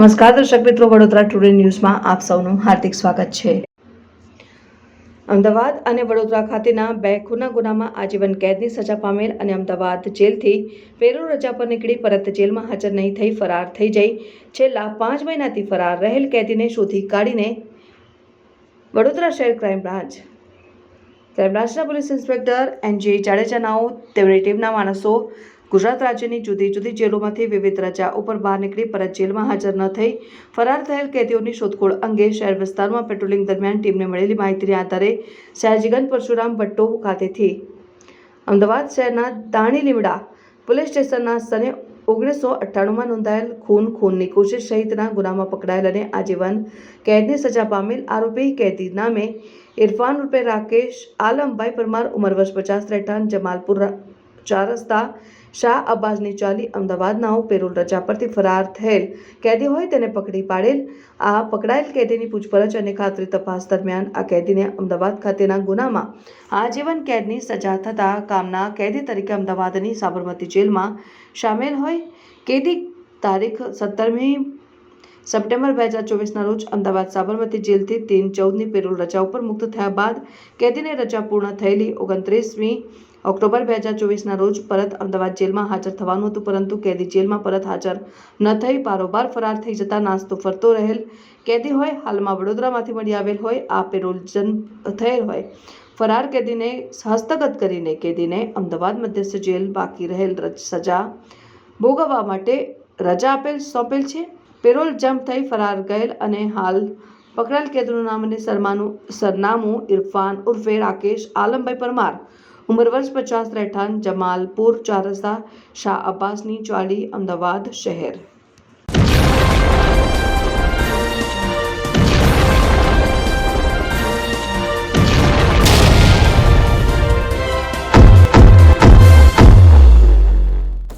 નમસ્કાર, દર્શક મિત્રો, વડોદરા ટુડે ન્યૂઝમાં આપ સૌનું હાર્દિક સ્વાગત છે. અમદાવાદ અને વડોદરા ખાતેના બે ખૂના ગુનામાં આજીવન કેદની સજા પામેલ અને અમદાવાદ જેલથી પેરોલ રજા પર નીકળી પરત જેલમાં હાજર નહીં થઈ ફરાર થઈ જઈ. છેલ્લા પાંચ મહિનાથી ફરાર રહેલ કેદીને શોધી કાઢીને વડોદરા શહેર ક્રાઇમ બ્રાન્ચ. ક્રાઇમ બ્રાન્ચના પોલીસ ઇન્સ્પેક્ટર એન જે જાડેજાનાઓ, તેમની ટીમના માણસો ગુજરાત રાજ્યની જુદી જુદી જેલોમાંથી વિવિધ રજા ઉપર બહાર નીકળી પરત જેલમાં હાજર ન થઈ ફરાર થયેલ કેદીઓની શોધખોળ અંગે શહેર વિસ્તારમાં પેટ્રોલિંગ દરમિયાન ટીમને મળેલી માહિતીના આધારે સયાજીગંજ પરશુરામ ભટ્ટો ખાતેથી. અમદાવાદ શહેરના દાણી લીમડા પોલીસ સ્ટેશનના સને ઓગણીસો અઠ્ઠાણુંમાં નોંધાયેલ ખૂન, ખૂનની કોશિશ સહિતના ગુનામાં પકડાયેલ અને આજીવન કેદની સજા પામેલ આરોપી કેદી નામે ઇરફાન રૂપે રાકેશ આલમભાઈ પરમાર, ઉંમર વર્ષ પચાસ, રહેઠાણ જમાલપુર ચાર રસ્તા શાહ અબ્બાસની ચાલી અમદાવાદના પેરોલ રજા પરથી ફરાર થયેલ કેદી હોય તેને પકડી પાડેલ. આ પકડાયેલ કેદીની પૂછપરછ અને ખાતરી તપાસ દરમિયાન આ કેદીને અમદાવાદ ખાતેના ગુનામાં આજીવન કેદની સજા થતાં કામના કેદી તરીકે અમદાવાદની સાબરમતી જેલમાં સામેલ હોય. કેદી તારીખ સત્તરમી સપ્ટેમ્બર બે હજાર ચોવીસના રોજ અમદાવાદ સાબરમતી જેલથી તીન ચૌદની પેરોલ રજા ઉપર મુક્ત થયા બાદ કેદીને રજા પૂર્ણ થયેલી ઓગણત્રીસમી ઓક્ટોબર બે હજાર ચોવીસના રોજ પરત અમદાવાદ જેલમાં હાજર થવાનું હતું, પરંતુ કેદી જેલમાં પરત હાજર ન થઈ. બારોબાર ફરાર થઈ જતા નાસ્તો ફરતો રહેલ. કેદી હોય, હાલમાં વડોદરામાંથી મળી આવેલ હોય, આ પેરોલ જન્મ થયેલ હોય. ફરાર કેદીને હસ્તગત કરીને કેદીને અમદાવાદ મધ્યસ્થ જેલ બાકી રહેલ સજા ભોગવવા માટે રજા આપેલ સોંપેલ છે. પેરોલ જમ્પ થઈ ફરાર ગયેલ અને હાલ પકડાયેલ કેદીનું નામ અને સરમાનું, સરનામું ઇરફાન ઉર્ફે રાકેશ આલમભાઈ પરમાર ઉંમર વર્ષ પચાસ રહેઠાણ જમાલપુર ચાર રસ્તા શાહ અબ્બાસની ચાલી અમદાવાદ શહેર.